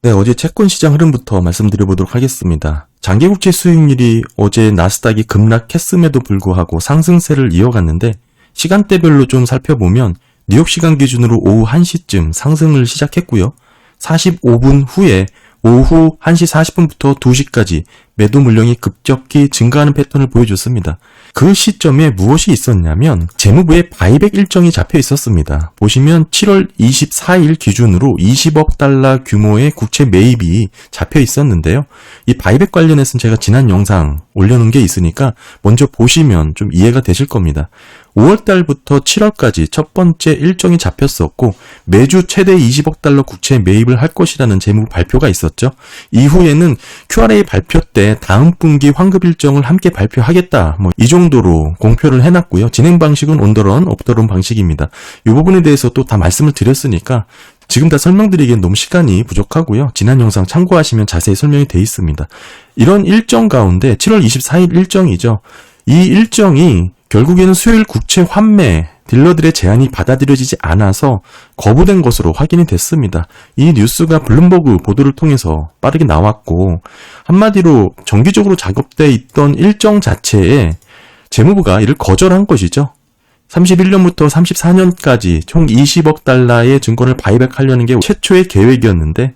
네, 어제 채권 시장 흐름부터 말씀드려보도록 하겠습니다. 장기국채 수익률이 어제 나스닥이 급락했음에도 불구하고 상승세를 이어갔는데 시간대별로 좀 살펴보면 뉴욕 시간 기준으로 오후 1시쯤 상승을 시작했고요. 45분 후에 오후 1시 40분부터 2시까지 매도 물량이 급격히 증가하는 패턴을 보여줬습니다. 그 시점에 무엇이 있었냐면 재무부의 바이백 일정이 잡혀 있었습니다. 보시면 7월 24일 기준으로 20억 달러 규모의 국채 매입이 잡혀 있었는데요. 이 바이백 관련해서는 제가 지난 영상 올려놓은 게 있으니까 먼저 보시면 좀 이해가 되실 겁니다. 5월 달부터 7월까지 첫 번째 일정이 잡혔었고 매주 최대 20억 달러 국채 매입을 할 것이라는 재무부 발표가 있었죠. 이후에는 QRA 발표 때 다음 분기 환급 일정을 함께 발표하겠다. 뭐 이 정도로 공표를 해놨고요. 진행 방식은 온더런, 옵더런 방식입니다. 이 부분에 대해서 또 다 말씀을 드렸으니까 지금 다 설명드리기엔 너무 시간이 부족하고요. 지난 영상 참고하시면 자세히 설명이 돼 있습니다. 이런 일정 가운데 7월 24일 일정이죠. 이 일정이 결국에는 수요일 국채 환매 딜러들의 제안이 받아들여지지 않아서 거부된 것으로 확인이 됐습니다. 이 뉴스가 블룸버그 보도를 통해서 빠르게 나왔고 한마디로 정기적으로 작업돼 있던 일정 자체에 재무부가 이를 거절한 것이죠. 31년부터 34년까지 총 20억 달러의 증권을 바이백하려는 게 최초의 계획이었는데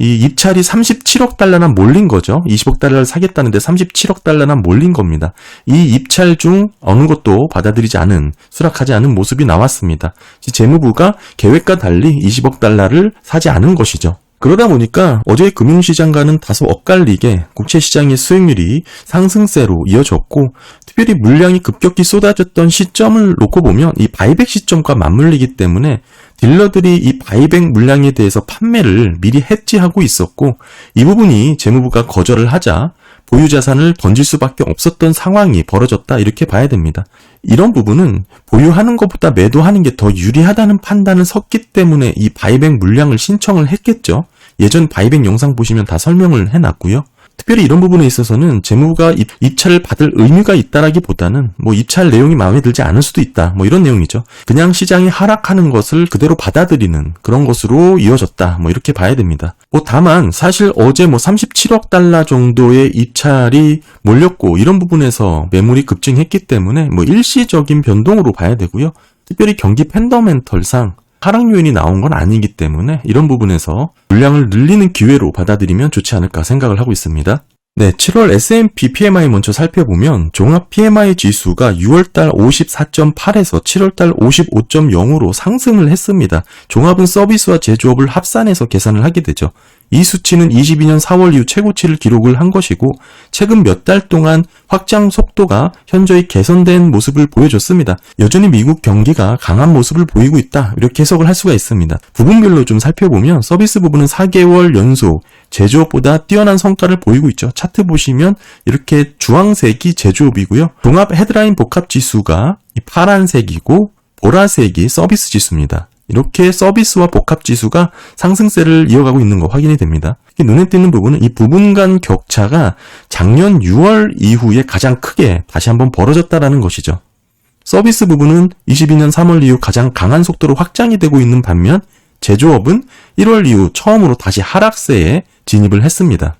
이 입찰이 37억 달러나 몰린 거죠. 20억 달러를 사겠다는데 37억 달러나 몰린 겁니다. 이 입찰 중 어느 것도 받아들이지 않은, 수락하지 않은 모습이 나왔습니다. 재무부가 계획과 달리 20억 달러를 사지 않은 것이죠. 그러다 보니까 어제 금융시장과는 다소 엇갈리게 국채시장의 수익률이 상승세로 이어졌고 특별히 물량이 급격히 쏟아졌던 시점을 놓고 보면 이 바이백 시점과 맞물리기 때문에 딜러들이 이 바이백 물량에 대해서 판매를 미리 해지하고 있었고 이 부분이 재무부가 거절을 하자 보유 자산을 던질 수밖에 없었던 상황이 벌어졌다 이렇게 봐야 됩니다. 이런 부분은 보유하는 것보다 매도하는 게 더 유리하다는 판단을 섰기 때문에 이 바이백 물량을 신청을 했겠죠. 예전 바이백 영상 보시면 다 설명을 해놨고요. 특별히 이런 부분에 있어서는 재무부가 입, 입찰을 받을 의무가 있다라기보다는 뭐 입찰 내용이 마음에 들지 않을 수도 있다 뭐 이런 내용이죠. 그냥 시장이 하락하는 것을 그대로 받아들이는 그런 것으로 이어졌다 뭐 이렇게 봐야 됩니다. 뭐 다만 사실 어제 뭐 37억 달러 정도의 입찰이 몰렸고 이런 부분에서 매물이 급증했기 때문에 뭐 일시적인 변동으로 봐야 되고요. 특별히 경기 팬더멘털상 하락 요인이 나온 건 아니기 때문에 이런 부분에서 물량을 늘리는 기회로 받아들이면 좋지 않을까 생각을 하고 있습니다. 네, 7월 S&P PMI 먼저 살펴보면 종합 PMI 지수가 6월달 54.8에서 7월달 55.0으로 상승을 했습니다. 종합은 서비스와 제조업을 합산해서 계산을 하게 되죠. 이 수치는 22년 4월 이후 최고치를 기록을 한 것이고 최근 몇 달 동안 확장 속도가 현저히 개선된 모습을 보여줬습니다. 여전히 미국 경기가 강한 모습을 보이고 있다. 이렇게 해석을 할 수가 있습니다. 부분별로 좀 살펴보면 서비스 부분은 4개월 연속 제조업보다 뛰어난 성과를 보이고 있죠. 차트 보시면 이렇게 주황색이 제조업이고요. 종합 헤드라인 복합 지수가 이 파란색이고 보라색이 서비스 지수입니다. 이렇게 서비스와 복합 지수가 상승세를 이어가고 있는 거 확인이 됩니다. 눈에 띄는 부분은 이 부분 간 격차가 작년 6월 이후에 가장 크게 다시 한번 벌어졌다라는 것이죠. 서비스 부분은 22년 3월 이후 가장 강한 속도로 확장이 되고 있는 반면 제조업은 1월 이후 처음으로 다시 하락세에 진입을 했습니다.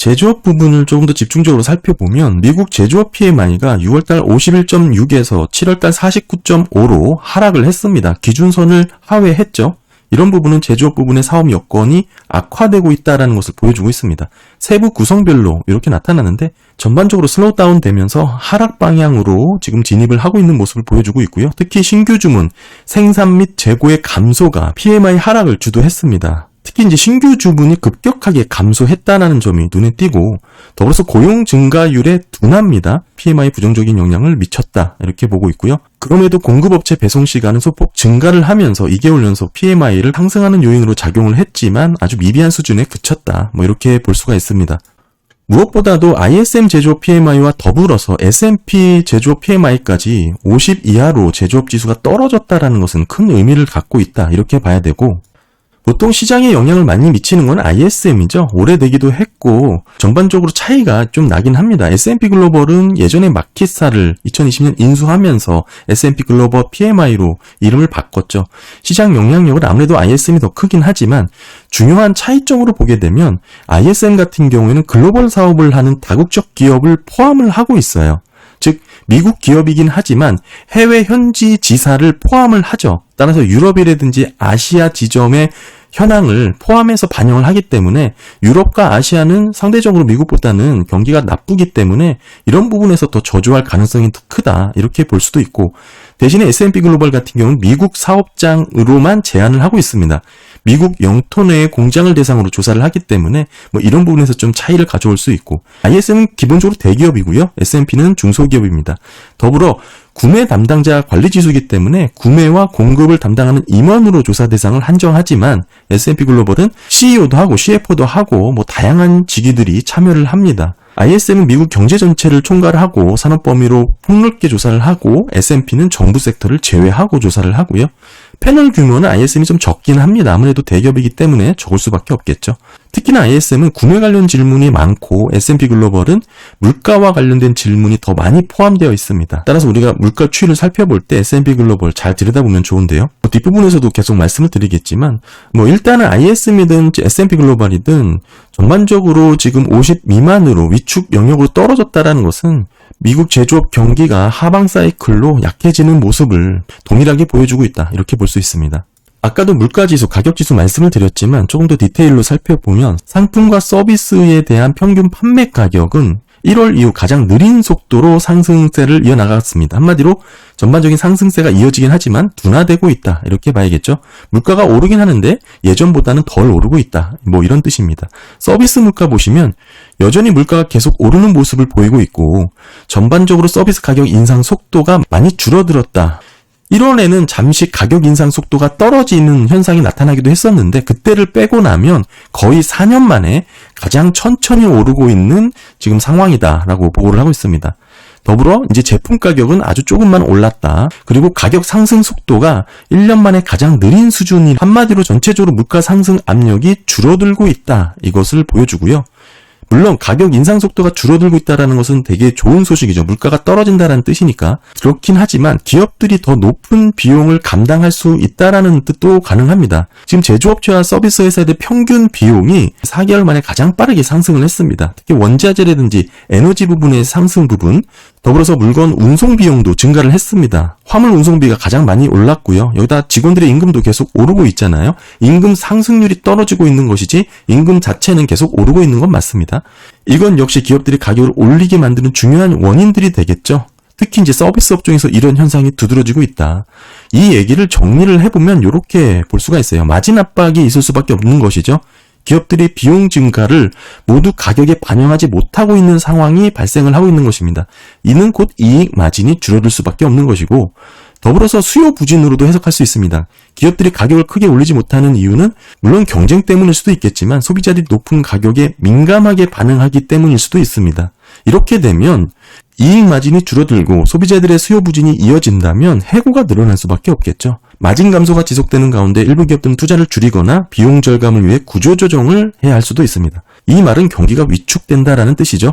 제조업 부분을 조금 더 집중적으로 살펴보면 미국 제조업 PMI가 6월달 51.6에서 7월달 49.5로 하락을 했습니다. 기준선을 하회했죠. 이런 부분은 제조업 부분의 사업 여건이 악화되고 있다는 것을 보여주고 있습니다. 세부 구성별로 이렇게 나타나는데 전반적으로 슬로우 다운 되면서 하락 방향으로 지금 진입을 하고 있는 모습을 보여주고 있고요. 특히 신규 주문, 생산 및 재고의 감소가 PMI 하락을 주도했습니다. 특히 이제 신규 주문이 급격하게 감소했다는 점이 눈에 띄고 더불어서 고용 증가율의 둔화입니다. PMI 부정적인 영향을 미쳤다 이렇게 보고 있고요. 그럼에도 공급업체 배송 시간은 소폭 증가를 하면서 2개월 연속 PMI를 상승하는 요인으로 작용을 했지만 아주 미비한 수준에 그쳤다. 뭐 이렇게 볼 수가 있습니다. 무엇보다도 ISM 제조업 PMI와 더불어서 S&P 제조업 PMI까지 50 이하로 제조업 지수가 떨어졌다라는 것은 큰 의미를 갖고 있다. 이렇게 봐야 되고 보통 시장에 영향을 많이 미치는 건 ISM이죠. 오래되기도 했고 전반적으로 차이가 좀 나긴 합니다. S&P 글로벌은 예전에 마켓사를 2020년 인수하면서 S&P 글로벌 PMI로 이름을 바꿨죠. 시장 영향력은 아무래도 ISM이 더 크긴 하지만 중요한 차이점으로 보게 되면 ISM 같은 경우에는 글로벌 사업을 하는 다국적 기업을 포함을 하고 있어요. 즉 미국 기업이긴 하지만 해외 현지 지사를 포함을 하죠. 따라서 유럽이라든지 아시아 지점의 현황을 포함해서 반영을 하기 때문에 유럽과 아시아는 상대적으로 미국보다는 경기가 나쁘기 때문에 이런 부분에서 더 저조할 가능성이 더 크다 이렇게 볼 수도 있고 대신에 S&P 글로벌 같은 경우는 미국 사업장으로만 제한을 하고 있습니다. 미국 영토 내의 공장을 대상으로 조사를 하기 때문에 뭐 이런 부분에서 좀 차이를 가져올 수 있고 ISM은 기본적으로 대기업이고요. S&P는 중소기업입니다. 더불어 구매 담당자 관리 지수이기 때문에 구매와 공급을 담당하는 임원으로 조사 대상을 한정하지만 S&P 글로벌은 CEO도 하고 CFO도 하고 뭐 다양한 직위들이 참여를 합니다. ISM은 미국 경제 전체를 총괄하고 산업 범위로 폭넓게 조사를 하고 S&P는 정부 섹터를 제외하고 조사를 하고요. 패널 규모는 ISM이 좀 적긴 합니다. 아무래도 대기업이기 때문에 적을 수밖에 없겠죠. 특히나 ISM은 구매 관련 질문이 많고 S&P 글로벌은 물가와 관련된 질문이 더 많이 포함되어 있습니다. 따라서 우리가 물가 추이를 살펴볼 때 S&P 글로벌 잘 들여다보면 좋은데요. 뭐 뒷부분에서도 계속 말씀을 드리겠지만 뭐 일단은 ISM이든 S&P 글로벌이든 전반적으로 지금 50 미만으로 위축 영역으로 떨어졌다라는 것은 미국 제조업 경기가 하방 사이클로 약해지는 모습을 동일하게 보여주고 있다. 이렇게 볼 수 있습니다. 아까도 물가지수, 가격지수 말씀을 드렸지만 조금 더 디테일로 살펴보면 상품과 서비스에 대한 평균 판매 가격은 1월 이후 가장 느린 속도로 상승세를 이어나갔습니다. 한마디로 전반적인 상승세가 이어지긴 하지만 둔화되고 있다. 이렇게 봐야겠죠. 물가가 오르긴 하는데 예전보다는 덜 오르고 있다. 뭐 이런 뜻입니다. 서비스 물가 보시면 여전히 물가가 계속 오르는 모습을 보이고 있고 전반적으로 서비스 가격 인상 속도가 많이 줄어들었다. 1월에는 잠시 가격 인상 속도가 떨어지는 현상이 나타나기도 했었는데 그때를 빼고 나면 거의 4년 만에 가장 천천히 오르고 있는 지금 상황이다라고 보고를 하고 있습니다. 더불어 이제 제품 가격은 아주 조금만 올랐다. 그리고 가격 상승 속도가 1년 만에 가장 느린 수준이 한마디로 전체적으로 물가 상승 압력이 줄어들고 있다. 이것을 보여주고요. 물론 가격 인상 속도가 줄어들고 있다는 것은 되게 좋은 소식이죠. 물가가 떨어진다는 뜻이니까. 그렇긴 하지만 기업들이 더 높은 비용을 감당할 수 있다라는 뜻도 가능합니다. 지금 제조업체와 서비스 회사들의 평균 비용이 4개월 만에 가장 빠르게 상승을 했습니다. 특히 원자재라든지 에너지 부분의 상승 부분, 더불어서 물건 운송 비용도 증가를 했습니다. 화물 운송비가 가장 많이 올랐고요. 여기다 직원들의 임금도 계속 오르고 있잖아요. 임금 상승률이 떨어지고 있는 것이지 임금 자체는 계속 오르고 있는 건 맞습니다. 이건 역시 기업들이 가격을 올리게 만드는 중요한 원인들이 되겠죠. 특히 이제 서비스 업종에서 이런 현상이 두드러지고 있다. 이 얘기를 정리를 해보면 이렇게 볼 수가 있어요. 마진 압박이 있을 수밖에 없는 것이죠. 기업들이 비용 증가를 모두 가격에 반영하지 못하고 있는 상황이 발생을 하고 있는 것입니다. 이는 곧 이익 마진이 줄어들 수밖에 없는 것이고 더불어서 수요 부진으로도 해석할 수 있습니다. 기업들이 가격을 크게 올리지 못하는 이유는 물론 경쟁 때문일 수도 있겠지만 소비자들이 높은 가격에 민감하게 반응하기 때문일 수도 있습니다. 이렇게 되면 이익 마진이 줄어들고 소비자들의 수요 부진이 이어진다면 해고가 늘어날 수밖에 없겠죠. 마진 감소가 지속되는 가운데 일부 기업들은 투자를 줄이거나 비용 절감을 위해 구조 조정을 해야 할 수도 있습니다. 이 말은 경기가 위축된다라는 뜻이죠.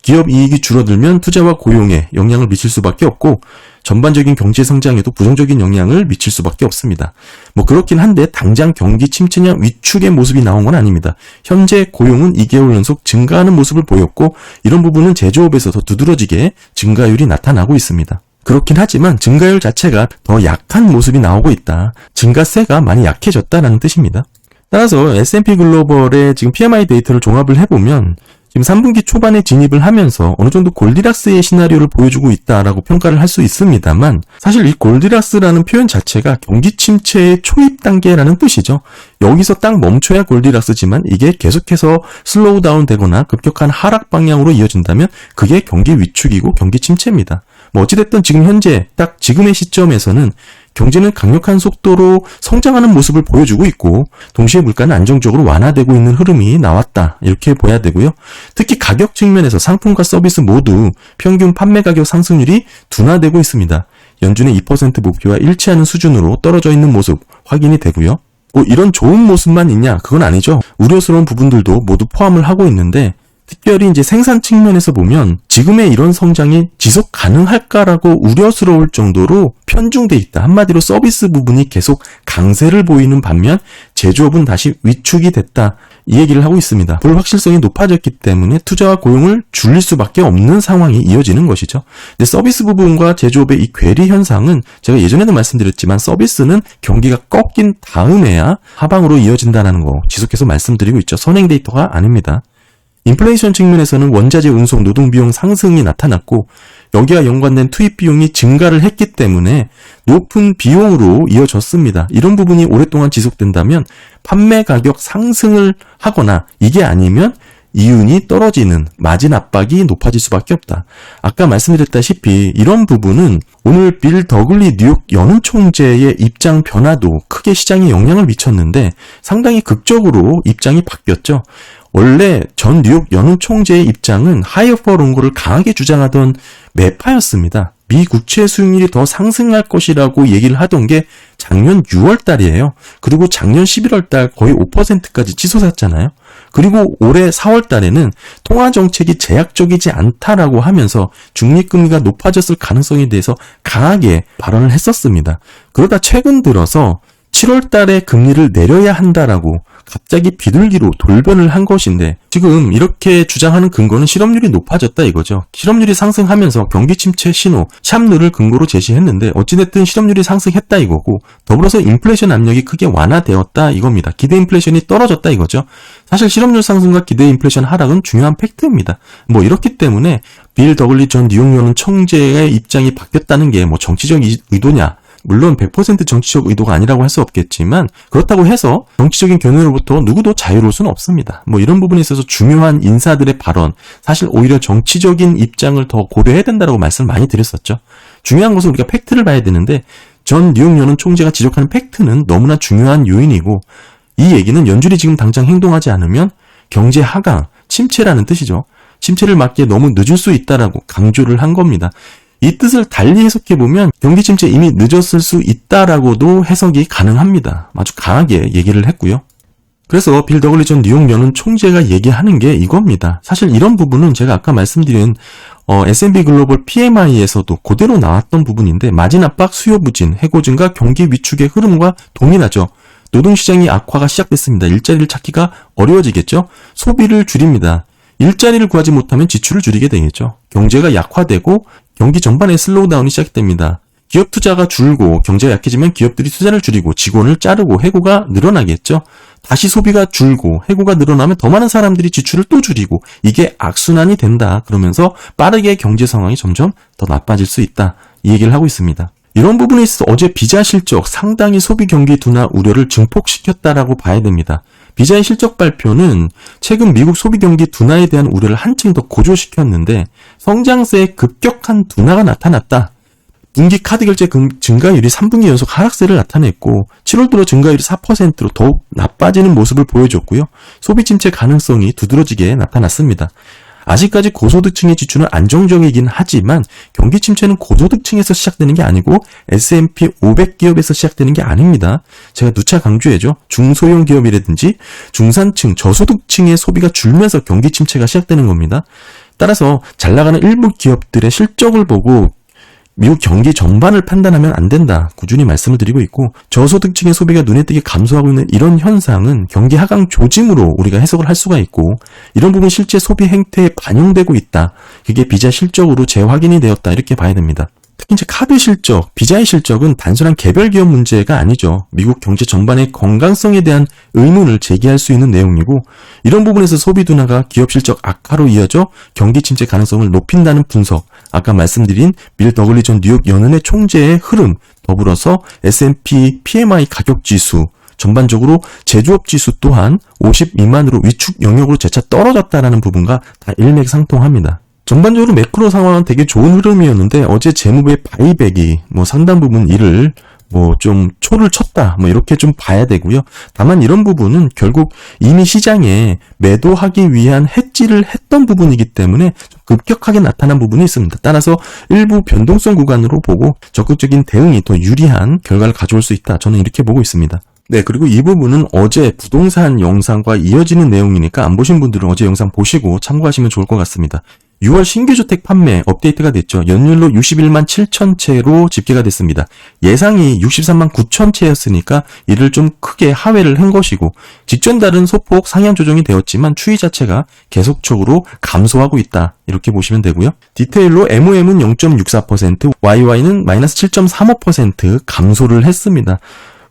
기업 이익이 줄어들면 투자와 고용에 영향을 미칠 수밖에 없고 전반적인 경제 성장에도 부정적인 영향을 미칠 수밖에 없습니다. 뭐 그렇긴 한데 당장 경기 침체냐 위축의 모습이 나온 건 아닙니다. 현재 고용은 2개월 연속 증가하는 모습을 보였고 이런 부분은 제조업에서 더 두드러지게 증가율이 나타나고 있습니다. 그렇긴 하지만 증가율 자체가 더 약한 모습이 나오고 있다. 증가세가 많이 약해졌다는 뜻입니다. 따라서 S&P 글로벌의 지금 PMI 데이터를 종합을 해보면 지금 3분기 초반에 진입을 하면서 어느 정도 골디락스의 시나리오를 보여주고 있다라고 평가를 할 수 있습니다만 사실 이 골디락스라는 표현 자체가 경기 침체의 초입 단계라는 뜻이죠. 여기서 딱 멈춰야 골디락스지만 이게 계속해서 슬로우 다운 되거나 급격한 하락 방향으로 이어진다면 그게 경기 위축이고 경기 침체입니다. 뭐 어찌됐든 지금 현재 딱 지금의 시점에서는 경제는 강력한 속도로 성장하는 모습을 보여주고 있고 동시에 물가는 안정적으로 완화되고 있는 흐름이 나왔다. 이렇게 보야 되고요. 특히 가격 측면에서 상품과 서비스 모두 평균 판매 가격 상승률이 둔화되고 있습니다. 연준의 2% 목표와 일치하는 수준으로 떨어져 있는 모습 확인이 되고요. 뭐 이런 좋은 모습만 있냐? 그건 아니죠. 우려스러운 부분들도 모두 포함을 하고 있는데 특별히 이제 생산 측면에서 보면 지금의 이런 성장이 지속 가능할까라고 우려스러울 정도로 편중돼 있다. 한마디로 서비스 부분이 계속 강세를 보이는 반면 제조업은 다시 위축이 됐다. 이 얘기를 하고 있습니다. 불확실성이 높아졌기 때문에 투자와 고용을 줄일 수밖에 없는 상황이 이어지는 것이죠. 근데 서비스 부분과 제조업의 이 괴리 현상은 제가 예전에도 말씀드렸지만 서비스는 경기가 꺾인 다음에야 하방으로 이어진다는 거 지속해서 말씀드리고 있죠. 선행 데이터가 아닙니다. 인플레이션 측면에서는 원자재 운송 노동 비용 상승이 나타났고 여기와 연관된 투입 비용이 증가를 했기 때문에 높은 비용으로 이어졌습니다. 이런 부분이 오랫동안 지속된다면 판매 가격 상승을 하거나 이게 아니면 이윤이 떨어지는 마진 압박이 높아질 수밖에 없다. 아까 말씀드렸다시피 이런 부분은 오늘 빌 더글리 뉴욕 연은 총재의 입장 변화도 크게 시장에 영향을 미쳤는데 상당히 극적으로 입장이 바뀌었죠. 원래 전 뉴욕 연은 총재의 입장은 하이어 퍼 롱고를 강하게 주장하던 매파였습니다. 미 국채 수익률이 더 상승할 것이라고 얘기를 하던 게 작년 6월 달이에요. 그리고 작년 11월 달 거의 5%까지 치솟았잖아요. 그리고 올해 4월 달에는 통화 정책이 제약적이지 않다라고 하면서 중립금리가 높아졌을 가능성에 대해서 강하게 발언을 했었습니다. 그러다 최근 들어서 7월 달에 금리를 내려야 한다라고 갑자기 비둘기로 돌변을 한 것인데 지금 이렇게 주장하는 근거는 실업률이 높아졌다 이거죠. 실업률이 상승하면서 경기 침체 신호 샵누를 근거로 제시했는데 어찌됐든 실업률이 상승했다 이거고 더불어서 인플레이션 압력이 크게 완화되었다 이겁니다. 기대 인플레이션이 떨어졌다 이거죠. 사실 실업률 상승과 기대 인플레이션 하락은 중요한 팩트입니다. 뭐 이렇기 때문에 빌 더글리 전 뉴욕 연은 청재의 입장이 바뀌었다는 게 뭐 정치적 의도냐 물론 100% 정치적 의도가 아니라고 할 수 없겠지만 그렇다고 해서 정치적인 견해로부터 누구도 자유로울 수는 없습니다. 뭐 이런 부분에 있어서 중요한 인사들의 발언 사실 오히려 정치적인 입장을 더 고려해야 된다고 말씀을 많이 드렸었죠. 중요한 것은 우리가 팩트를 봐야 되는데 전 뉴욕 연은 총재가 지적하는 팩트는 너무나 중요한 요인이고 이 얘기는 연준이 지금 당장 행동하지 않으면 경제 하강, 침체라는 뜻이죠. 침체를 막기에 너무 늦을 수 있다라고 강조를 한 겁니다. 이 뜻을 달리 해석해 보면 경기 침체 이미 늦었을 수 있다라고도 해석이 가능합니다. 아주 강하게 얘기를 했고요. 그래서 빌 더글리 전 뉴욕 연은 총재가 얘기하는 게 이겁니다. 사실 이런 부분은 제가 아까 말씀드린 어, S&P 글로벌 PMI에서도 그대로 나왔던 부분인데 마진 압박, 수요 부진, 해고 증가, 경기 위축의 흐름과 동일하죠. 노동시장이 악화가 시작됐습니다. 일자리를 찾기가 어려워지겠죠. 소비를 줄입니다. 일자리를 구하지 못하면 지출을 줄이게 되겠죠. 경제가 약화되고 경기 전반에 슬로우다운이 시작됩니다. 기업 투자가 줄고 경제가 약해지면 기업들이 투자를 줄이고 직원을 자르고 해고가 늘어나겠죠. 다시 소비가 줄고 해고가 늘어나면 더 많은 사람들이 지출을 또 줄이고 이게 악순환이 된다. 그러면서 빠르게 경제 상황이 점점 더 나빠질 수 있다. 이 얘기를 하고 있습니다. 이런 부분에 있어서 어제 비자 실적 상당히 소비 경기 둔화 우려를 증폭시켰다라고 봐야 됩니다. 비자의 실적 발표는 최근 미국 소비 경기 둔화에 대한 우려를 한층 더 고조시켰는데 성장세의 급격한 둔화가 나타났다. 분기 카드 결제 증가율이 3분기 연속 하락세를 나타냈고 7월 들어 증가율이 4%로 더욱 나빠지는 모습을 보여줬고요. 소비 침체 가능성이 두드러지게 나타났습니다. 아직까지 고소득층의 지출은 안정적이긴 하지만 경기 침체는 고소득층에서 시작되는 게 아니고 S&P 500 기업에서 시작되는 게 아닙니다. 제가 누차 강조해줘. 중소형 기업이라든지 중산층, 저소득층의 소비가 줄면서 경기 침체가 시작되는 겁니다. 따라서 잘 나가는 일부 기업들의 실적을 보고 미국 경기 전반을 판단하면 안 된다. 꾸준히 말씀을 드리고 있고 저소득층의 소비가 눈에 띄게 감소하고 있는 이런 현상은 경기 하강 조짐으로 우리가 해석을 할 수가 있고 이런 부분 실제 소비 행태에 반영되고 있다. 그게 비자 실적으로 재확인이 되었다. 이렇게 봐야 됩니다. 특히 이제 카드 실적, 비자의 실적은 단순한 개별 기업 문제가 아니죠. 미국 경제 전반의 건강성에 대한 의문을 제기할 수 있는 내용이고 이런 부분에서 소비 둔화가 기업 실적 악화로 이어져 경기 침체 가능성을 높인다는 분석, 아까 말씀드린 밀 더글리 전 뉴욕 연은의 총재의 흐름, 더불어서 S&P PMI 가격 지수, 전반적으로 제조업 지수 또한 50 미만으로 위축 영역으로 재차 떨어졌다라는 부분과 다 일맥상통합니다. 전반적으로 매크로 상황은 되게 좋은 흐름이었는데 어제 재무부의 바이백이 뭐 상당 부분 이를 뭐 좀 초를 쳤다 뭐 이렇게 좀 봐야 되고요. 다만 이런 부분은 결국 이미 시장에 매도하기 위한 해지를 했던 부분이기 때문에 급격하게 나타난 부분이 있습니다. 따라서 일부 변동성 구간으로 보고 적극적인 대응이 더 유리한 결과를 가져올 수 있다. 저는 이렇게 보고 있습니다. 네, 그리고 이 부분은 어제 부동산 영상과 이어지는 내용이니까 안 보신 분들은 어제 영상 보시고 참고하시면 좋을 것 같습니다. 6월 신규 주택 판매 업데이트가 됐죠. 연율로 61만 7천 채로 집계가 됐습니다. 예상이 63만 9천 채였으니까 이를 좀 크게 하회를 한 것이고 직전 달은 소폭 상향 조정이 되었지만 추이 자체가 계속적으로 감소하고 있다. 이렇게 보시면 되고요. 디테일로 MOM은 0.64%, YY는 마이너스 7.35% 감소를 했습니다.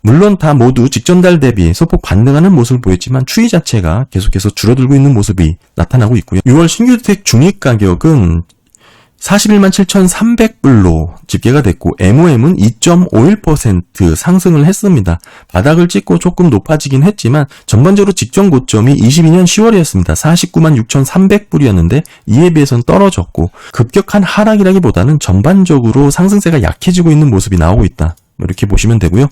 물론 다 모두 직전 달 대비 소폭 반등하는 모습을 보였지만 추이 자체가 계속해서 줄어들고 있는 모습이 나타나고 있고요. 6월 신규 주택 중위 가격은 41만 7,300불로 집계가 됐고 MOM은 2.51% 상승을 했습니다. 바닥을 찍고 조금 높아지긴 했지만 전반적으로 직전 고점이 22년 10월이었습니다. 49만 6,300불이었는데 이에 비해서는 떨어졌고 급격한 하락이라기보다는 전반적으로 상승세가 약해지고 있는 모습이 나오고 있다. 뭐 이렇게 보시면 되고요.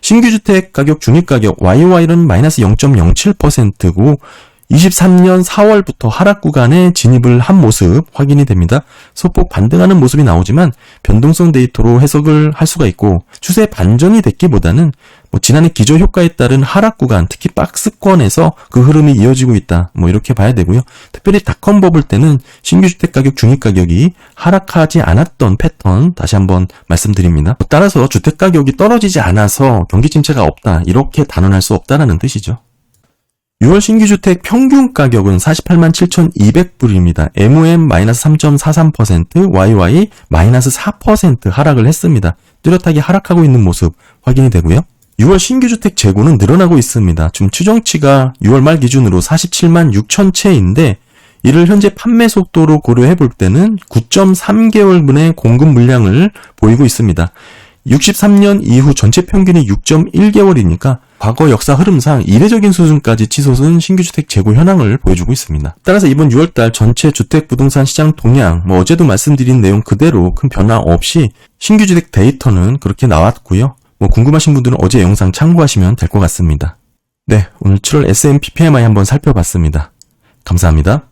신규 주택 가격 중위 가격 YY는 마이너스 0.07%고 23년 4월부터 하락 구간에 진입을 한 모습 확인이 됩니다. 소폭 반등하는 모습이 나오지만 변동성 데이터로 해석을 할 수가 있고 추세 반전이 됐기보다는 뭐 지난해 기저 효과에 따른 하락 구간, 특히 박스권에서 그 흐름이 이어지고 있다. 뭐 이렇게 봐야 되고요. 특별히 닷컴 버블 때는 신규 주택 가격 중위 가격이 하락하지 않았던 패턴 다시 한번 말씀드립니다. 따라서 주택 가격이 떨어지지 않아서 경기 침체가 없다. 이렇게 단언할 수 없다라는 뜻이죠. 6월 신규 주택 평균 가격은 48만 7,200불입니다. MOM-3.43%, YY -4% 하락을 했습니다. 뚜렷하게 하락하고 있는 모습 확인이 되고요. 6월 신규 주택 재고는 늘어나고 있습니다. 지금 추정치가 6월 말 기준으로 47만 6천 채인데 이를 현재 판매 속도로 고려해 볼 때는 9.3개월분의 공급 물량을 보이고 있습니다. 63년 이후 전체 평균이 6.1개월이니까 과거 역사 흐름상 이례적인 수준까지 치솟은 신규주택 재고 현황을 보여주고 있습니다. 따라서 이번 6월달 전체 주택 부동산 시장 동향, 뭐 어제도 말씀드린 내용 그대로 큰 변화 없이 신규주택 데이터는 그렇게 나왔고요. 뭐 궁금하신 분들은 어제 영상 참고하시면 될 것 같습니다. 네, 오늘 7월 S&P PMI 한번 살펴봤습니다. 감사합니다.